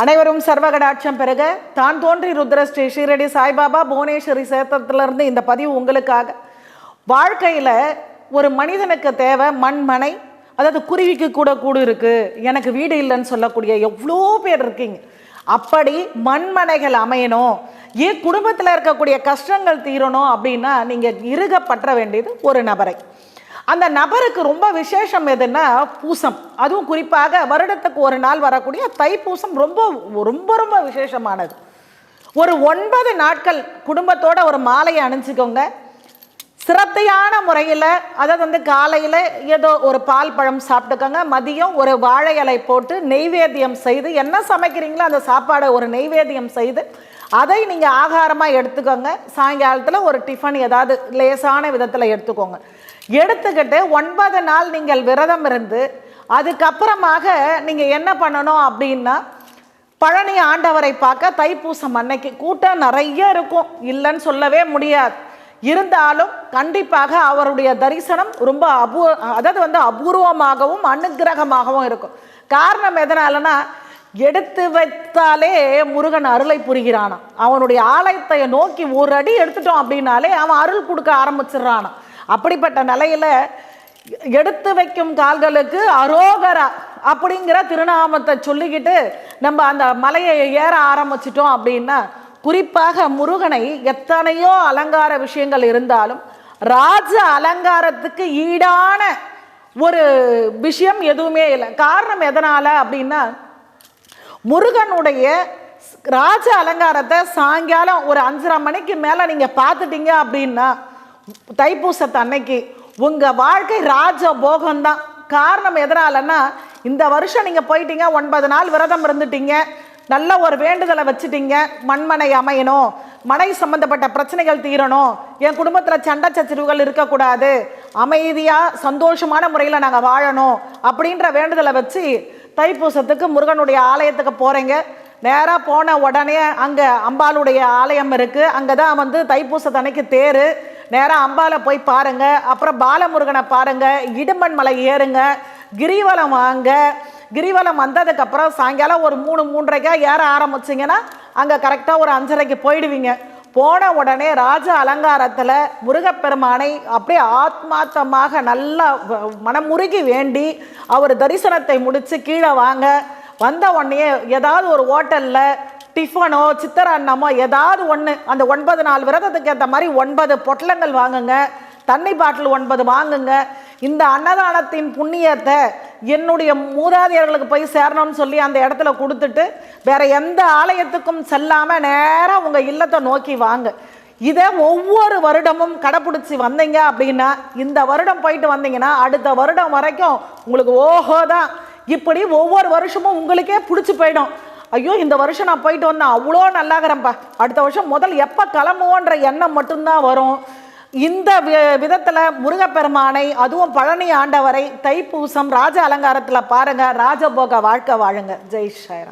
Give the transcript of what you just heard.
அனைவரும் சர்வகடாட்சம் பெருக. தான் தோன்றி ருத்ர ஸ்ரீ ஷீரடி சாய்பாபா புவனேஸ்வரி சேத்திரத்திலிருந்து இந்த பதிவு உங்களுக்காக. வாழ்க்கையில் ஒரு மனிதனுக்கு தேவை மண்மனை அதாவது குருவிக்கு கூட கூடு இருக்குது எனக்கு வீடு இல்லைன்னு சொல்லக்கூடிய எவ்வளோ பேர் இருக்கீங்க. அப்படி மண்மனைகள் அமையணும். ஏன் குடும்பத்தில் இருக்கக்கூடிய கஷ்டங்கள் தீரணும் அப்படின்னா நீங்கள் இருக பற்ற வேண்டியது ஒரு நபரை. அந்த நபருக்கு ரொம்ப விசேஷம் எதுன்னா பூசம். அதுவும் குறிப்பாக வருடத்துக்கு ஒரு நாள் வரக்கூடிய தைப்பூசம் ரொம்ப ரொம்ப ரொம்ப விசேஷமானது. ஒரு ஒன்பது நாட்கள் குடும்பத்தோட ஒரு மாலையை அணிஞ்சுக்கோங்க. சிரத்தையான முறையில் அதாவது வந்து காலையில் ஏதோ ஒரு பால் பழம் சாப்பிட்டுக்கோங்க. மதியம் ஒரு வாழை இலை போட்டு நெய்வேத்தியம் செய்து என்ன சமைக்கிறீங்களோ அந்த சாப்பாடை ஒரு நெய்வேத்தியம் செய்து அதை நீங்கள் ஆகாரமாக எடுத்துக்கோங்க. சாயங்காலத்தில் ஒரு டிஃபன் ஏதாவது லேசான விதத்தில் எடுத்துக்கோங்க. எடுத்துக்கிட்டு ஒன்பது நாள் நீங்கள் விரதம் இருந்து அதுக்கப்புறமாக நீங்கள் என்ன பண்ணணும் அப்படின்னா பழனி ஆண்டவரை பார்க்க தைப்பூசம் அன்னைக்கு கூட்டம் நிறைய இருக்கும். இல்லைன்னு சொல்லவே முடியாது. இருந்தாலும் கண்டிப்பாக அவருடைய தரிசனம் ரொம்ப அபூ அதாவது வந்து அபூர்வமாகவும் அனுக்கிரகமாகவும் இருக்கும். காரணம் எதனாலனா எடுத்து வைத்தாலே முருகன் அருளை புரிகிறானா? அவனுடைய ஆலயத்தை நோக்கி ஒரு அடி எடுத்துட்டோம் அப்படின்னாலே அவன் அருள் கொடுக்க ஆரம்பிச்சிடுறானாம் அப்படிப்பட்ட நிலையில எடுத்து வைக்கும் கால்களுக்கு அரோகரா அப்படிங்கிற திருநாமத்தை சொல்லிக்கிட்டு நம்ம அந்த மலையை ஏற ஆரம்பிச்சிட்டோம் அப்படின்னா குறிப்பாக முருகனை எத்தனையோ அலங்கார விஷயங்கள் இருந்தாலும் ராஜ அலங்காரத்துக்கு ஈடான ஒரு விஷயம் எதுவுமே இல்லை. காரணம் எதனால் அப்படின்னா முருகனுடைய ராஜ அலங்காரத்தை சாயங்காலம் ஒரு அஞ்சரை மணிக்கு மேலே நீங்கள் பார்த்துட்டீங்க அப்படின்னா தைப்பூசத்து அன்னைக்கு உங்கள் வாழ்க்கை ராஜ போகம்தான் காரணம் எதனாலன்னா இந்த வருஷம் நீங்கள் போயிட்டீங்க ஒன்பது நாள் விரதம் இருந்துட்டீங்க நல்ல ஒரு வேண்டுதலை வச்சுட்டீங்க மண்மனை அமையணும் மனை சம்பந்தப்பட்ட பிரச்சனைகள் தீரணும் என் குடும்பத்தில் சண்டை சச்சரவுகள் இருக்கக்கூடாது அமைதியாக சந்தோஷமான முறையில் நாங்கள் வாழணும் அப்படின்ற வேண்டுதலை வச்சு தைப்பூசத்துக்கு முருகனுடைய ஆலயத்துக்கு போகிறீங்க நேராக போன உடனே அங்கே அம்பாளுடைய ஆலயம் இருக்குது அங்கே தான் வந்து தைப்பூசத்தன்னைக்கு தேர். நேராக அம்பாலை போய் பாருங்கள் அப்புறம் பாலமுருகனை பாருங்கள் இடும்பன் மலை ஏறுங்க. கிரிவலம் வாங்க. கிரிவலம் வந்ததுக்கப்புறம் சாயங்காலம் ஒரு மூணு மூன்றரைக்கா ஏற ஆரம்பிச்சிங்கன்னா அங்கே கரெக்டாக ஒரு அஞ்சரைக்கு போயிடுவீங்க. போன உடனே ராஜ அலங்காரத்தில் முருகப்பெருமானை அப்படியே ஆத்மார்த்தமாக நல்லா வ- மனமுருகி வேண்டி அவர் தரிசனத்தை முடித்து கீழே வாங்க. வந்த உடனே ஏதாவது ஒரு ஹோட்டலில் டிஃபனோ சித்திரான்னமோ ஏதாவது ஒன்று அந்த ஒன்பது நாள் விரதத்துக்கு ஏற்ற மாதிரி ஒன்பது பொட்டலங்கள் வாங்குங்க. தண்ணி பாட்டில் ஒன்பது வாங்குங்க. இந்த அன்னதானத்தின் புண்ணியத்தை என்னுடைய மூதாதையர்களுக்கு போய் சேரணும்னு சொல்லி அந்த இடத்துல கொடுத்துட்டு வேற எந்த ஆலயத்துக்கும் செல்லாமல் நேராக உங்கள் இல்லத்தை நோக்கி வாங்க. இதை ஒவ்வொரு வருடமும் கடைப்பிடிச்சி வந்தீங்க அப்படின்னா இந்த வருடம் போயிட்டு வந்தீங்கன்னா அடுத்த வருடம் வரைக்கும் உங்களுக்கு ஓஹோ தான். இப்படி ஒவ்வொரு வருஷமும் உங்களுக்கே பிடிச்சி போயிடும். ஐயோ இந்த வருஷம் நான் போயிட்டு வந்தேன் அவ்வளோ நல்லாகிறேன்ப்பா. அடுத்த வருஷம் முதல் எப்போ கிளம்புவோன்ற எண்ணம் மட்டும்தான் வரும். இந்த வி- முருகப்பெருமானை அதுவும் பழனி ஆண்டவரை தைப்பூசம் ராஜ அலங்காரத்தில் பாருங்கள் ராஜபோக வாழ்க்கை வாழுங்க. ஜெய் ஸ்ரீராம்.